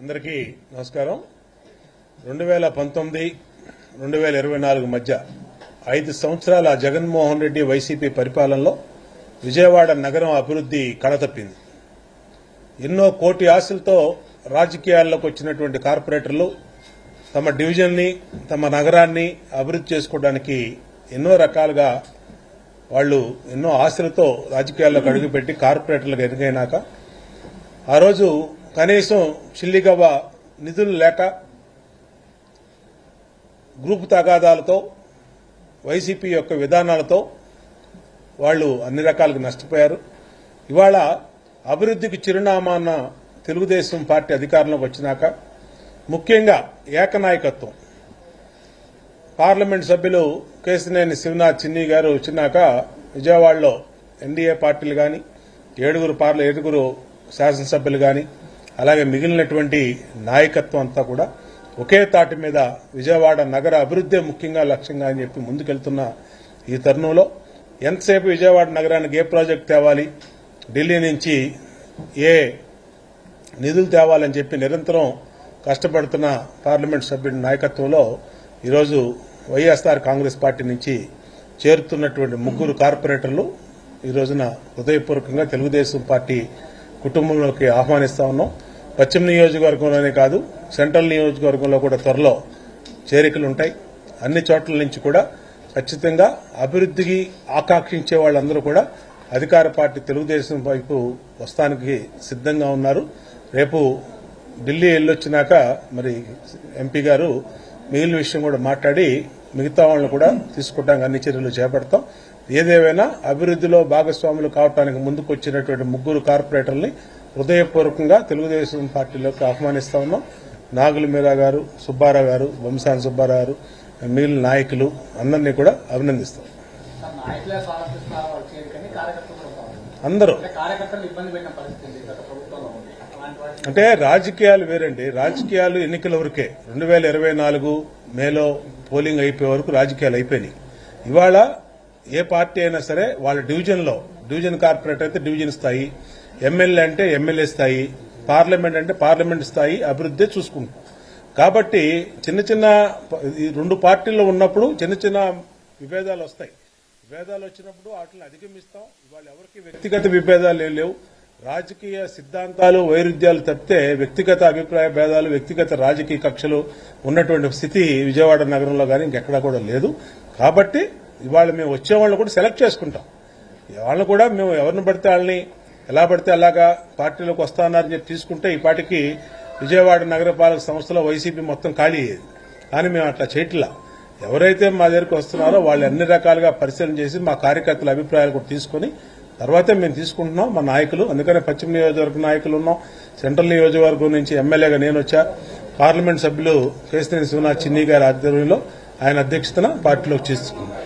అందరికీ నమస్కారం. రెండు వేల పంతొమ్మిది రెండు వేల ఇరవై నాలుగు మధ్య ఐదు సంవత్సరాల జగన్మోహన్ రెడ్డి వైసీపీ పరిపాలనలో విజయవాడ నగరం అభివృద్ధి కళతప్పింది ఎన్నో కోటి ఆశలతో రాజకీయాల్లోకి వచ్చినటువంటి కార్పొరేటర్లు తమ డివిజన్ని తమ నగరాన్ని అభివృద్ధి చేసుకోవడానికి ఎన్నో రకాలుగా వాళ్ళు ఎన్నో ఆశలతో రాజకీయాల్లోకి అడుగుపెట్టి కార్పొరేటర్లకు ఎదుగైనాక ఆ రోజు కనీసం చిల్లిగవ్వ నిధులు లేక గ్రూపు తగాదాలతో వైసీపీ యొక్క విధానాలతో వాళ్ళు అన్ని రకాలుగా నష్టపోయారు. ఇవాళ అభివృద్ధికి చిరునామాన్న తెలుగుదేశం పార్టీ అధికారంలోకి వచ్చినాక ముఖ్యంగా ఏకనాయకత్వం. పార్లమెంట్ సభ్యులు కేసినేని శివనాథ్ చిన్ని గారు వచ్చినాక విజయవాడలో ఎన్డీఏ పార్టీలు కానీ ఏడుగురు పార్ల ఏడుగురు శాసనసభ్యులు కానీ అలాగే మిగిలినటువంటి నాయకత్వం అంతా కూడా ఒకే తాటి మీద విజయవాడ నగర అభివృద్ధి ముఖ్యంగా లక్ష్యంగా అని చెప్పి ముందుకెళ్తున్న ఈ తరుణంలో ఎంతసేపు విజయవాడ నగరానికి ఏ ప్రాజెక్ట్ తేవాలి ఢిల్లీ నుంచి ఏ నిధులు తేవాలని చెప్పి నిరంతరం కష్టపడుతున్న పార్లమెంట్ సభ్యుడి నాయకత్వంలో ఈరోజు వైఎస్ఆర్ కాంగ్రెస్ పార్టీ నుంచి చేరుతున్నటువంటి ముగ్గురు కార్పొరేటర్లు ఈ రోజున హృదయపూర్వకంగా తెలుగుదేశం పార్టీ కుటుంబంలోకి ఆహ్వానిస్తా ఉన్నాం. పశ్చిమ నియోజకవర్గంలోనే కాదు సెంట్రల్ నియోజకవర్గంలో కూడా త్వరలో చేరికలు ఉంటాయి అన్ని చోట్ల నుంచి కూడా ఖచ్చితంగా అభివృద్ధికి ఆకాంక్షించే వాళ్ళందరూ కూడా అధికార పార్టీ తెలుగుదేశం వైపు వస్తానికి సిద్ధంగా ఉన్నారు. రేపు ఢిల్లీ వెళ్ళొచ్చినాక మరి ఎంపీ గారు మిగిలిన విషయం కూడా మాట్లాడి మిగతా వాళ్ళని కూడా తీసుకుంటాం అన్ని చర్యలు చేపడతాం. ఏదేవైనా అభివృద్ధిలో భాగస్వాములు కావడానికి ముందుకు వచ్చినటువంటి ముగ్గురు కార్పొరేటర్ని హృదయపూర్వకంగా తెలుగుదేశం పార్టీలోకి ఆహ్వానిస్తా ఉన్నాం. నాగుల మీరా గారు సుబ్బారావు గారు వంశాన్ సుబ్బారావు గారు మిగిలిన నాయకులు అందరినీ కూడా అభినందిస్తాం. అందరూ. అంటే అంటే రాజకీయాలు వేరండి. రాజకీయాలు ఎన్నికల వరకే. రెండు వేల ఇరవై నాలుగు మేలో పోలింగ్ అయిపోయే వరకు రాజకీయాలు అయిపోయినాయి. ఇవాళ ఏ పార్టీ అయినా సరే వాళ్ళ డివిజన్లో డివిజన్ కార్పొరేటర్ అయితే డివిజన్ స్థాయి ఎమ్మెల్యే అంటే ఎమ్మెల్యే స్థాయి పార్లమెంట్ అంటే పార్లమెంట్ స్థాయి అభివృద్ధి చూసుకుంటాం. కాబట్టి చిన్న చిన్న ఈ రెండు పార్టీల్లో ఉన్నప్పుడు చిన్న చిన్న విభేదాలు వస్తాయి. విభేదాలు వచ్చినప్పుడు వాటిని అధిగమిస్తాం. ఇవాళ ఎవరికి వ్యక్తిగత విభేదాలు ఏం లేవు. రాజకీయ సిద్ధాంతాలు వైరుధ్యాలు తప్పితే వ్యక్తిగత అభిప్రాయ భేదాలు వ్యక్తిగత రాజకీయ కక్షలు ఉన్నటువంటి స్థితి విజయవాడ నగరంలో కానీ ఇంకెక్కడా కూడా లేదు. కాబట్టి ఇవాళ మేము వచ్చే వాళ్ళని కూడా సెలెక్ట్ చేసుకుంటాం. వాళ్ళని కూడా మేము ఎవరిని పడితే వాళ్ళని ఎలా పడితే అలాగా పార్టీలోకి వస్తానని చెప్పి తీసుకుంటే ఈ పార్టీకి విజయవాడ నగరపాలక సంస్థలో వైసీపీ మొత్తం ఖాళీ అయ్యేది. కానీ మేము అట్లా చేయట్లా. ఎవరైతే మా దగ్గరకు వస్తున్నారో వాళ్ళు అన్ని రకాలుగా పరిశీలన చేసి మా కార్యకర్తల అభిప్రాయాలు కూడా తీసుకొని తర్వాతే మేము తీసుకుంటున్నాం మా నాయకులు. అందుకనే పశ్చిమ నియోజకవర్గ నాయకులు ఉన్నాం. సెంట్రల్ నియోజకవర్గం నుంచి ఎమ్మెల్యేగా నేను వచ్చా. పార్లమెంట్ సభ్యులు కేసినేని శివనాథ్ చిన్ని గారి ఆధ్వర్యంలో ఆయన అధ్యక్షతన పార్టీలోకి తీసుకున్నాం